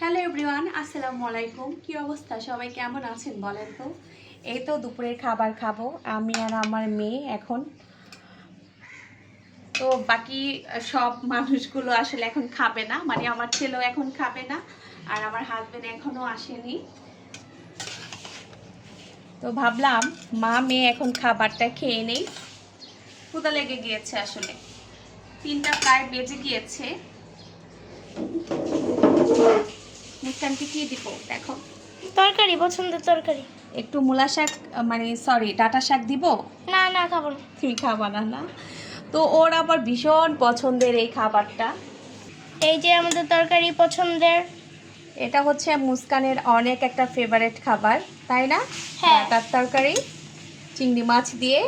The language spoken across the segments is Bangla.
হ্যালো এভরিওয়ান আসসালামু আলাইকুম। কি অবস্থা? সবাই কেমন আছেন বলেন তো? এই তো দুপুরের খাবার খাব। আমি আর আমার মেয়ে এখন। তো বাকি সব মানুষগুলো আসলে এখন খাবে না। মানে আমার ছেলেও এখন খাবে না, আর আমার হাজবেন্ড এখনও আসেনি। তো ভাবলাম, মা, মেয়ে এখন খাবারটা খেয়ে নেই। ক্ষুদা লেগে গিয়েছে আসলে। তিনটা প্রায় বেজে গিয়েছে। মুস্কানকে কি দিব? দেখো। তরকারি পছন্দের তরকারি। একটু মূলা শাক মানে সরি ডাটা শাক দিব? না না খাব না। তুমি খাবা না না? তো ওর আবার ভীষণ পছন্দের এই খাবারটা। এই যে আমাদের তরকারি পছন্দের। এটা হচ্ছে মুস্কানের অনেক একটা ফেভারেট খাবার তাই না? হ্যাঁ। তার তরকারি চিংড়ি মাছ দিয়ে।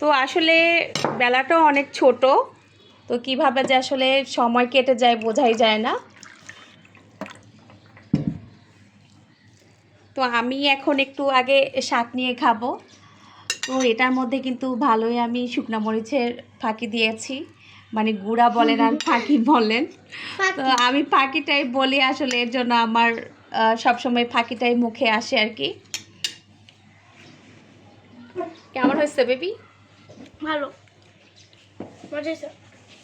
তো আসলে বেলাটাও অনেক ছোট। তো কীভাবে যে আসলে সময় কেটে যায় বোঝাই যায় না। তো আমি এখন একটু আগে শাক নিয়ে খাব। তো এটার মধ্যে কিন্তু ভালোই আমি শুকনো মরিচের ফাঁকি দিয়েছি। মানে গুড়া বলেন আর ফাঁকি বলেন। তো আমি ফাঁকিটাই বলি আসলে এর জন্য আমার সবসময় ফাঁকিটাই মুখে আসে আর কি। কেমন হয়েছে বেবি? ভালো। মজা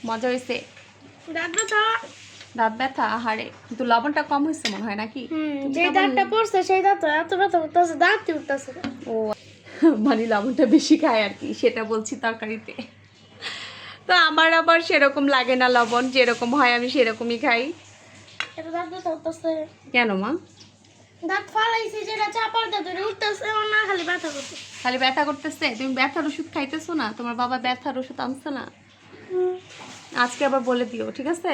মজা হয়েছে দাঁত ব্যথা। আহারে কিন্তু লবণটা কম হয়েছে মনে হয় নাকি? যে দাঁতটা পড়ছে সেই দাঁত এত ব্যথা করতেছে দাঁত উঠতেছে ও মানে লবণটা বেশি খায় আর কি সেটা বলছি তরকারিতে। তো আমার আবার সেরকম লাগে না লবণ যেরকম হয় আমি সেরকমই খাই। দাঁত কেন মা? দাঁত ফালাইছি যেটা চাপার দাঁত উঠতেছে ও না খালি ব্যথা করতে খালি ব্যথা করতেছে? তুমি ব্যথার ওষুধ খাইতেছো না? তোমার বাবা ব্যথার ওষুধ আনছে না? আজকে আবার বলে দিও, ঠিক আছে?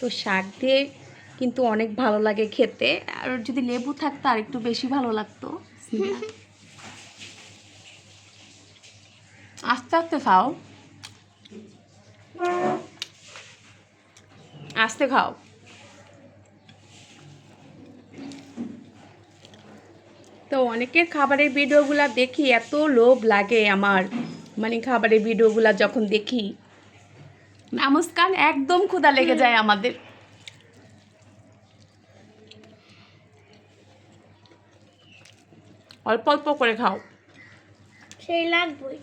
তো শাক দিয়ে কিন্তু অনেক ভালো লাগে খেতে। আর যদি লেবু থাকতো, আর একটু বেশি ভালো লাগতো আস্তে আস্তে খাও। আস্তে খাও। তো অনেকের খাবারের ভিডিওগুলো দেখি এত লোভ লাগে আমার। মানে খাবারের ভিডিওগুলো যখন দেখি না একদম ক্ষুধা লেগে যায় আমাদের। অল্প অল্প করে খাও। সেই লাগবই।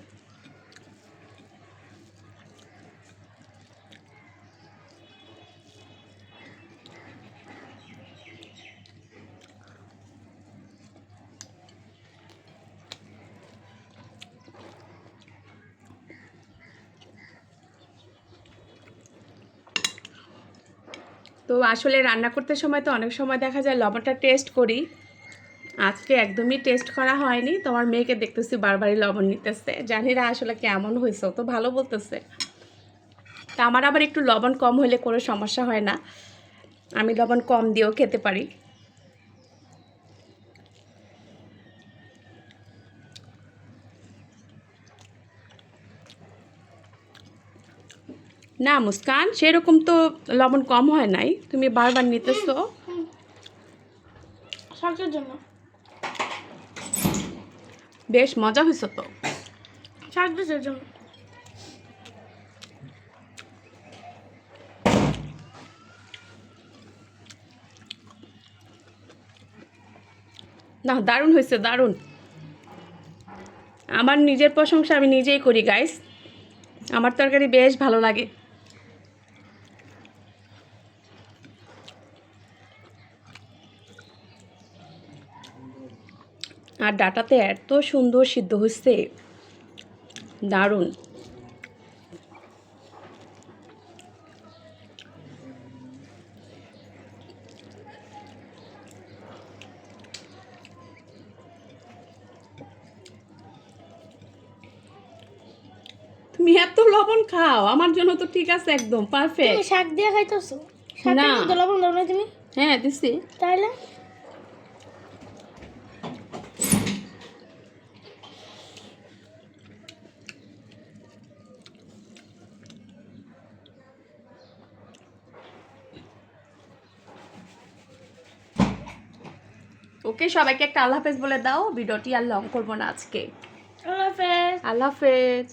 তো আসলে রান্না করতে সময় তো অনেক সময় দেখা যায় লবণটা টেস্ট করি। আজকে একদমই টেস্ট করা হয়নি। তোমার মেয়েকে দেখতেছি বারবারই লবণ নিতেছে। জানি না আসলে কেমন হয়েছে তো ভালো বলতেছে। তা আমার আবার একটু লবণ কম হলে কোনো সমস্যা হয় না। আমি লবণ কম দিয়েও খেতে পারি। না মুস্কান সেরকম তো লবণ কম হয় নাই। তুমি বারবার নিতেছো। শাকের জন্য। বেশ মজা হয়েছে তো। শাক বিষের জন্য। না দারুণ হয়েছে দারুণ। আমার নিজের প্রশংসা আমি নিজেই করি গাইস আমার তরকারি বেশ ভালো লাগে। আর ডাটাতে এত সুন্দর সিদ্ধ হচ্ছে দারুণ। তুমি এত লবণ খাও আমার জন্য তো ঠিক আছে একদম পারফেক্ট শাক দিয়ে খাইতেছো? না। লবণ দাও না তুমি? হ্যাঁ দিছি। তাইলে? ওকে সবাইকে একটা আল্লাহ হাফেজ বলে দাও ভিডিওটি আর লং করব না আজকে। আল্লাহ হাফেজ। আল্লাহ হাফেজ।